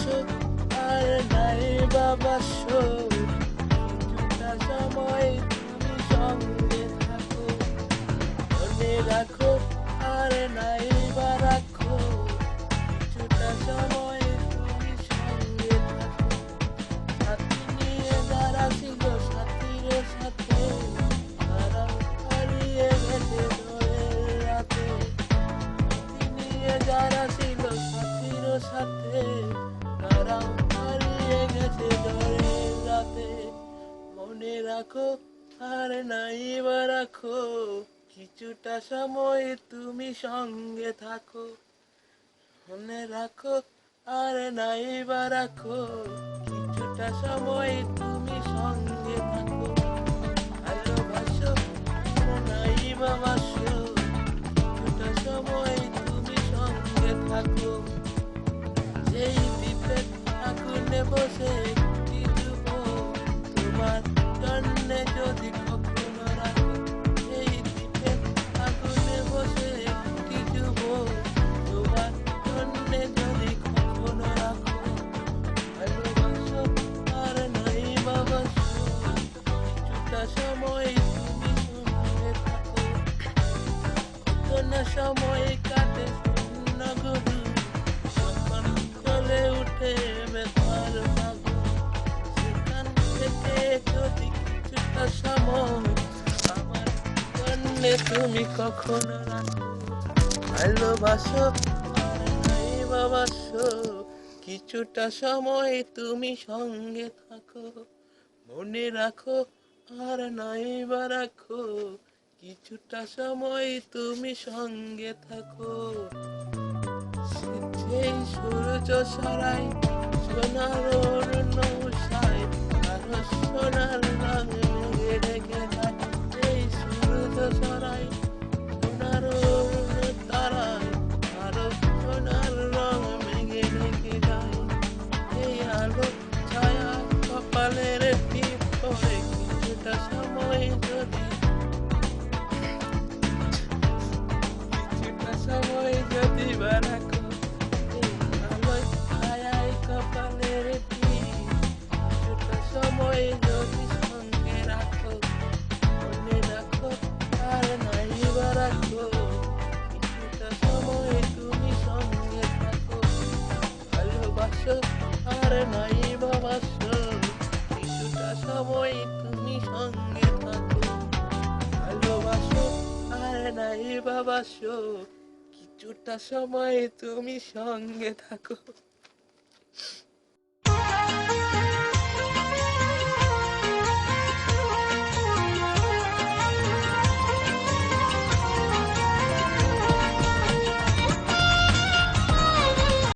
বাসুক আর নাই বা বাসুক কিছুটা সময় তুমি সঙ্গে থাকো, মনে রাখো, আর নাই বা রাখো। কিছুটা সময় তুমি সঙ্গে থাকো। সাথী নিয়ে যারা ছিল সাথীর সাথে। তারা হারিয়ে গেছে সাথে। মনে রাখো, আর নাই বা রাখো, কিছুটা সময় তুমি সঙ্গে থাকো। মনে রাখো, আর নাই বা রাখো, কিছুটা সময় তুমি সঙ্গে থাকো। ভালোবাসো, নাই বাসো, কিছুটা সময় তুমি সঙ্গে থাকো। যেই দ্বীপে আগুনে বসে কি দেবো তোমার জন্যে যদি কখনো রাখো, এই দ্বীপে আগুনে বসে কি দেবো তোমার জন্যে যদি কখনো রাখো, ভালোবাসো আর নাই বাবাসো কিছুটা সময় তুমি সঙ্গে থাকো। না সময় আমার জন্যে তুমি কখনো ভালোবাসো? নাই বাবাসো কিছুটা সময় তুমি সঙ্গে থাকো, মনে রাখো, আর নাই বা রাখো। কিছুটা সময় তুমি সঙ্গে থাকো। সেই সূর্য সরাই সোনার নৌসায় আরও সোনার রঙ আর নাই বা রাখো কিছুটা সময় তুমি সঙ্গে থাকো আর নাই বাবাসো কিছুটা সময় তুমি সঙ্গে থাকো